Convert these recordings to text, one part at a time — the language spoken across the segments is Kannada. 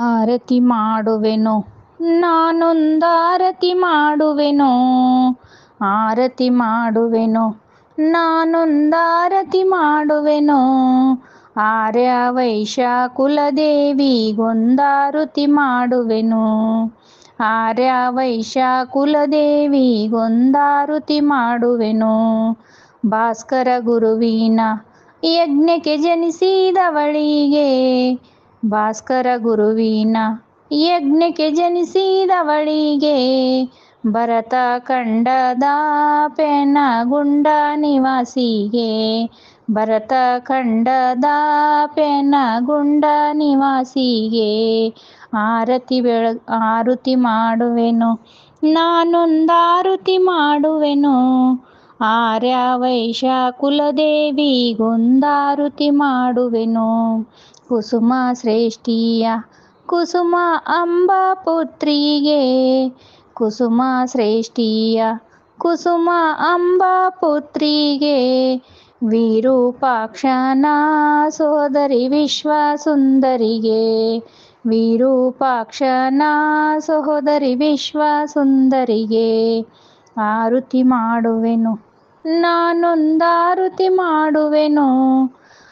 ಆರತಿ ಮಾಡುವೆನು? ನಾನೊಂದಾರತಿ ಮಾಡುವೆನು? ಆರತಿ ಮಾಡುವೆನು? ನಾನೊಂದಾರತಿ ಮಾಡುವೆನು? ಆರ್ಯ ವೈಶ್ಯ ಕುಲದೇವಿಗೊಂದಾರುತಿ ಮಾಡುವೆನು? ಆರ್ಯ ವೈಶ್ಯ ಕುಲದೇವಿಗೊಂದಾರುತಿ ಮಾಡುವೆನು? ಭಾಸ್ಕರ ಗುರುವಿನ ಯಜ್ಞಕ್ಕೆ ಜನಿಸಿದವಳಿಗೆ ಭಾಸ್ಕರ ಗುರುವಿನ ಯಜ್ಞಕ್ಕೆ ಜನಿಸಿದವಳಿಗೆ ಭರತ ಖಂಡದ ಪೆನಗುಂಡ ನಿವಾಸಿಗೆ. ಭರತ ಖಂಡದ ಪೆನಗುಂಡ ನಿವಾಸಿಗೆ. ಆರತಿ ಬೆಳ, ಆರುತಿ ಮಾಡುವೆನು ನಾನೊಂದಾರುತಿ ಮಾಡುವೆನು. ಆರ್ಯ ವೈಶ್ಯ ಕುಲದೇವಿಗೊಂದಾರುತಿ ಮಾಡುವೆನು. ಕುಸುಮ ಶ್ರೇಷ್ಠಿಯ, ಕುಸುಮ ಅಂಬ ಪುತ್ರಿಗೆ. ಕುಸುಮ ಶ್ರೇಷ್ಠಿಯ, ಕುಸುಮ ಅಂಬ ಪುತ್ರಿಗೆ. ವಿರೂಪಾಕ್ಷನ ಸೋದರಿ ವಿಶ್ವ ಸುಂದರಿಗೆ ವಿರೂಪಾಕ್ಷನ ಸಹೋದರಿ ವಿಶ್ವ ಸುಂದರಿಗೆ ಆರುತಿ ಮಾಡುವೆನು ನಾನೊಂದಾರುತಿ ಮಾಡುವೆನು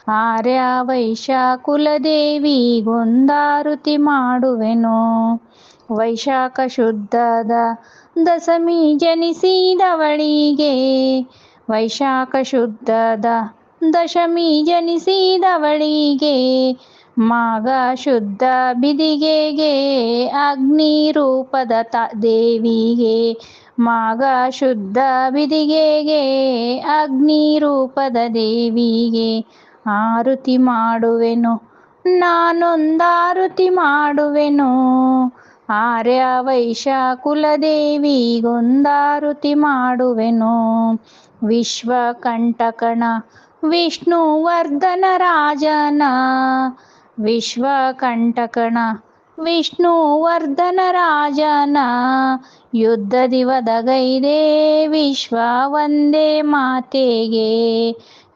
ಆರ್ಯ ವೈಶ್ಯ ಕುಲದೇವಿಗೊಂದಾರುತಿ ಮಾಡುವೆನು. ವೈಶಾಖ ಶುದ್ಧದ ದಶಮಿ ಜನಿಸಿದವಳಿಗೆ. ವೈಶಾಖ ಶುದ್ಧದ ದಶಮಿ ಜನಿಸಿದವಳಿಗೆ. ಮಾಗ ಶುದ್ಧ ಬಿದಿಗೆಗೆ ಅಗ್ನಿ ರೂಪದ ತ ದೇವಿಗೆ. ಮಾಗ ಶುದ್ಧ ಬಿದಿಗೆಗೆ ಅಗ್ನಿ ರೂಪದ ದೇವಿಗೆ. ಆರುತಿ ಮಾಡುವೆನು ನಾನೊಂದಾರುತಿ ಮಾಡುವೆನು. ಆರ್ಯ ವೈಶ್ಯ ಕುಲದೇವಿಗೊಂದಾರುತಿ ಮಾಡುವೆನು. ವಿಶ್ವಕಂಟಕನ ವಿಷ್ಣುವರ್ಧನ ರಾಜನ ವಿಶ್ವಕಂಟಕನ ವಿಷ್ಣುವರ್ಧನ ರಾಜನ ಯುದ್ಧ ವದಗೈದೆ ವಿಶ್ವ ವಂದೇ ಮಾತೆಗೆ.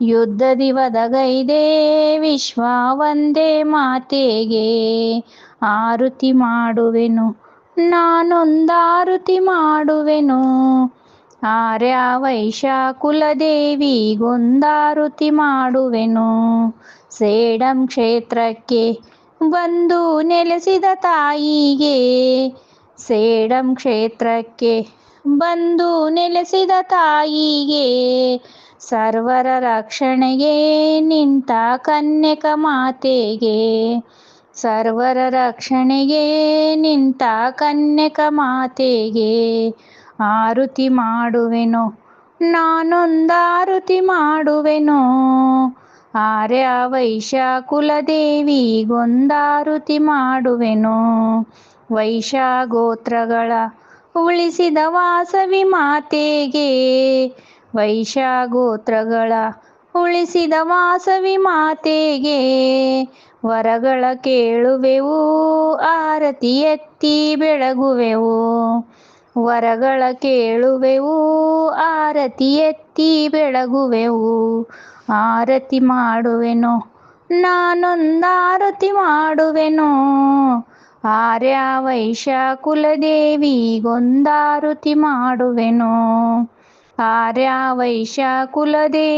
ಯುದ್ಧ ವದಗೈದೆ ವಿಶ್ವ ವಂದೇ ಮಾತೆಗೆ. ಆರುತಿ ಮಾಡುವೆನು, ನಾನೊಂದಾರುತಿ ಮಾಡುವೆನು. ಆರ್ಯ ವೈಶ್ಯ ಕುಲದೇವಿಗೊಂದಾರುತಿ ಮಾಡುವೆನು. ಸೇಡಂ ಕ್ಷೇತ್ರಕ್ಕೆ ಬಂದು ನೆಲೆಸಿದ ತಾಯಿಗೆ ಸೇಡಂ ಕ್ಷೇತ್ರಕ್ಕೆ ಬಂದು ನೆಲೆಸಿದ ತಾಯಿಗೆ ಸರ್ವರ ರಕ್ಷಣೆಗೆ ನಿಂತ ಕನ್ಯಕ ಮಾತೆಗೆ ಸರ್ವರ ರಕ್ಷಣೆಗೆ ನಿಂತ ಕನ್ಯಕ ಮಾತೆಗೆ ಆರುತಿ ಮಾಡುವೆನು, ನಾನೊಂದಾರುತಿ ಮಾಡುವೆನು. ಆರ್ಯ ವೈಶ್ಯ ಕುಲದೇವಿಗೊಂದಾರುತಿ ಮಾಡುವೆನು. ವೈಶ್ಯ ಗೋತ್ರಗಳ ಉಳಿಸಿದ ವಾಸವಿ ಮಾತೆಗೆ. ವೈಶ್ಯ ಗೋತ್ರಗಳ ಉಳಿಸಿದ ವಾಸವಿ ಮಾತೆಗೆ. ವರಗಳ ಕೇಳುವೆವು, ಆರತಿ ಎತ್ತಿ ಬೆಳಗುವೆವು. ವರಗಳ ಕೇಳುವೆವು, ಆರತಿ ಎತ್ತಿ ಬೆಳಗುವೆವು. ಆರತಿ ಮಾಡುವೆನು ನಾನೊಂದಾರತಿ ಮಾಡುವೆನು. ಆರ್ಯ ವೈಶ್ಯ ಕುಲದೇವಿಗೊಂದಾರುತಿ ಮಾಡುವೆನು, ಆರ್ಯ ವೈಶ್ಯ ಕುಲದೇವಿಗೊಂದಾರುತಿ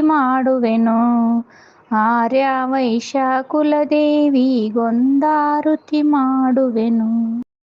ಮಾಡುವೆನು. ಆರ್ಯ ವೈಶ್ಯ ಕುಲದೇವಿಗೊಂದಾರುತಿ ಮಾಡುವೆನು.